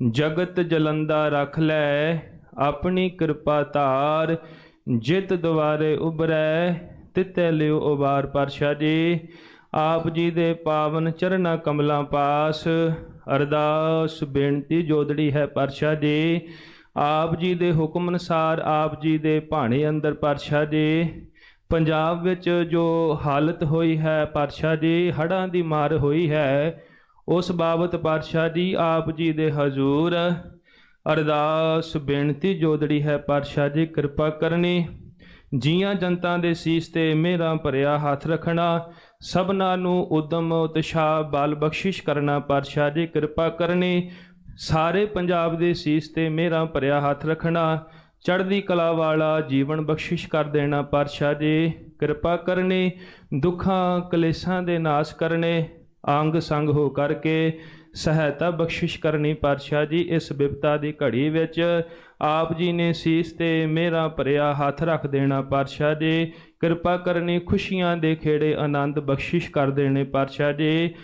ਜਗਤ ਜਲੰਦਾ ਰਖ ਲੈ, ਆਪਣੀ ਕਿਰਪਾ ਧਾਰ, ਜਿਤ ਦੁਆਰੇ ਉਬਰੈ ਤਿਤੈ ਲਿਓ ਉਬਾਰ ਪਰਸ਼ਾ ਜੀ। ਆਪ ਜੀ ਦੇ ਪਾਵਨ ਚਰਨਾ ਕਮਲਾਂ ਪਾਸ, ਅਰਦਾਸ ਬੇਨਤੀ ਜੋਦੜੀ ਹੈ ਪਰਸ਼ਾ ਜੀ। ਆਪ ਜੀ ਦੇ ਹੁਕਮ ਅਨੁਸਾਰ ਆਪ ਜੀ ਦੇ ਭਾਣੇ ਅੰਦਰ ਪਰਸ਼ਾ ਜੀ। ਪੰਜਾਬ ਵਿੱਚ ਜੋ ਹਾਲਤ ਹੋਈ ਹੈ ਪਾਤਸ਼ਾਹ ਜੀ, ਹੜ੍ਹਾਂ ਦੀ ਮਾਰ ਹੋਈ ਹੈ ਉਸ ਬਾਬਤ ਪਾਤਸ਼ਾਹ ਜੀ ਆਪ ਜੀ ਦੇ ਹਜ਼ੂਰ। ਅਰਦਾਸ ਬੇਨਤੀ ਜੋਦੜੀ ਹੈ ਪਾਤਸ਼ਾਹ ਜੀ, ਕਿਰਪਾ ਕਰਨੀ। ਜੀਆਂ ਜਨਤਾ ਦੇ ਸੀਸ ਤੇ ਮੇਰਾ ਭਰਿਆ ਹੱਥ ਰੱਖਣਾ, ਸਭਨਾਂ ਨੂੰ ਉਦਮ ਉਤਸ਼ਾਹ ਬਲ ਬਖਸ਼ਿਸ਼ ਕਰਨਾ ਪਾਤਸ਼ਾਹ ਜੀ, ਕਿਰਪਾ ਕਰਨੀ। ਸਾਰੇ ਪੰਜਾਬ ਦੇ ਸੀਸ ਤੇ ਮੇਰਾ ਭਰਿਆ ਹੱਥ ਰੱਖਣਾ, ਚੜ੍ਹਦੀ ਕਲਾ ਵਾਲਾ ਜੀਵਨ ਬਖਸ਼ਿਸ਼ ਕਰ ਦੇਣਾ ਪਾਤਸ਼ਾਹ ਜੀ, ਕਿਰਪਾ ਕਰਨੀ। ਦੁੱਖਾਂ ਕਲੇਸ਼ਾਂ ਦੇ ਨਾਸ਼ ਕਰਨੇ। ਅੰਗ ਸੰਗ ਹੋ ਕਰਕੇ ਸਹਾਇਤਾ ਬਖਸ਼ਿਸ਼ ਕਰਨੀ ਪਾਤਸ਼ਾਹ ਜੀ, ਇਸ ਵਿਪਤਾ ਦੀ ਘੜੀ ਵਿੱਚ ਆਪ ਜੀ ਨੇ ਸੀਸ ਤੇ ਮੇਰਾ ਭਰਿਆ ਹੱਥ ਰੱਖ ਦੇਣਾ ਪਾਤਸ਼ਾਹ ਜੀ। ਕਿਰਪਾ ਕਰਨੀ ਖੁਸ਼ੀਆਂ ਦੇ ਖੇੜੇ ਆਨੰਦ ਬਖਸ਼ਿਸ਼ ਕਰ ਦੇਣੇ ਪਾਤਸ਼ਾਹ ਜੀ।